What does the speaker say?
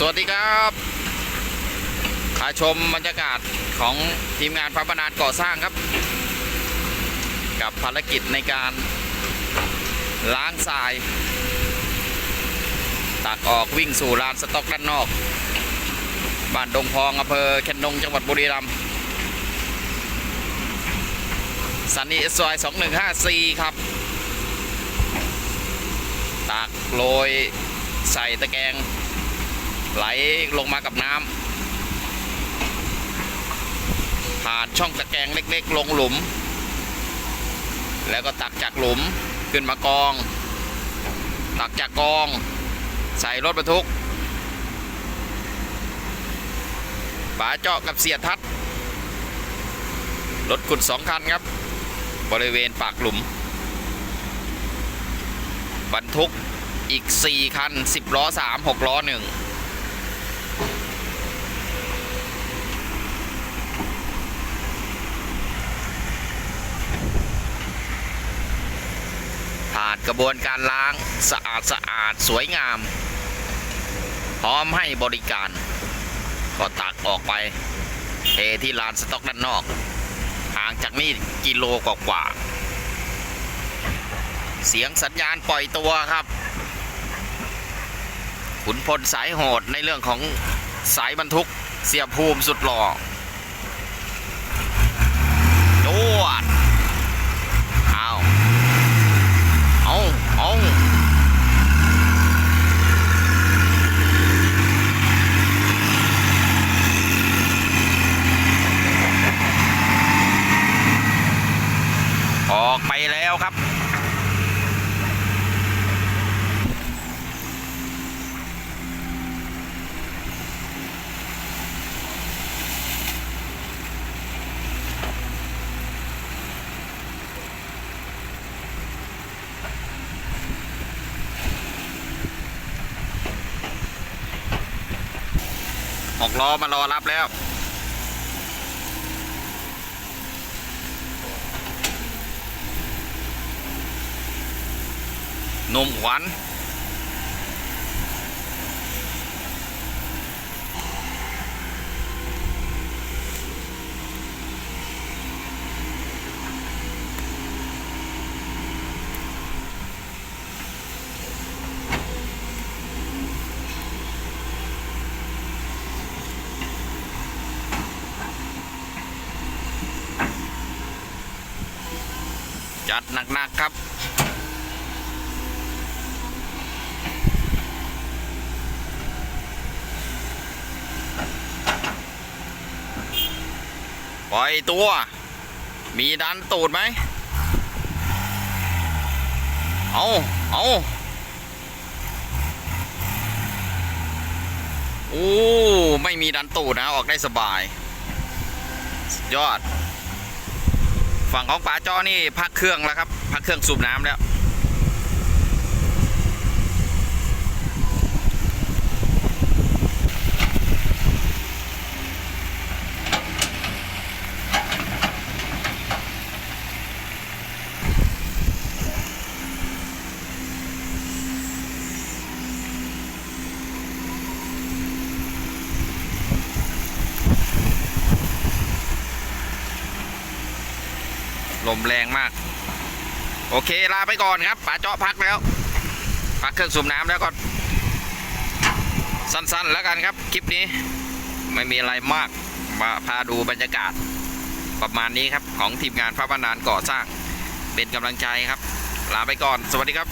สวัสดีครับพาชมบรรยากาศของทีมงานฟ้าบรรณาดก่อสร้างครับ กับภารกิจในการล้างทราย ตักออกวิ่งสู่ลานสต็อกด้านนอก บ้านดงพองอำเภอแคนดงจังหวัดบุรีรัมย์สันนิสอย2154 ครับ ตักโรยใส่ตะแกรง ไหลลงมากับน้ำผ่านช่องตะแกรงเล็กๆ ลงหลุม แล้วก็ตักจากหลุมขึ้นมากอง ตักจากกอง ใส่รถบรรทุกฝาเจาะกับเสียทัด รถขุดสองคันครับ บริเวณปากหลุม บรรทุกอีก 4 คัน 10 ล้อ 3 6 ล้อ 1 กระบวนการล้างสะอาดสะอาดสวยงาม พร้อมให้บริการ ก็ตักออกไปเทที่ลานสต็อกด้านนอก ห่างจากนี่กิโลกว่าๆเสียงสัญญาณปล่อยตัวครับ ขุนพลสายโหดในเรื่องของสายบรรทุกเสียภูมิสุดหล่อจวดเอาเอาเอาออกไปแล้วครับ หกล้อมารอรับแล้ว นมหวาน จัดหนักๆครับ ปล่อยตัว มีดันตูดไหม เอาเอาโอ้ ไม่มีดันตูดนะ ออกได้สบาย ยอด ฝั่งของป่าจอนี่พักเครื่องแล้วครับพักเครื่องสูบน้ำแล้ว ลมแรงมาก โอเคลาไปก่อนครับป๋าเจาะพักแล้ว พักเครื่องสูบน้ำแล้วก็ สั้นๆแล้วกันครับ คลิปนี้ ไม่มีอะไรมากมาพาดูบรรยากาศ ประมาณนี้ครับ ของทีมงานพระบานานก่อสร้าง เป็นกำลังใจครับ ลาไปก่อน สวัสดีครับ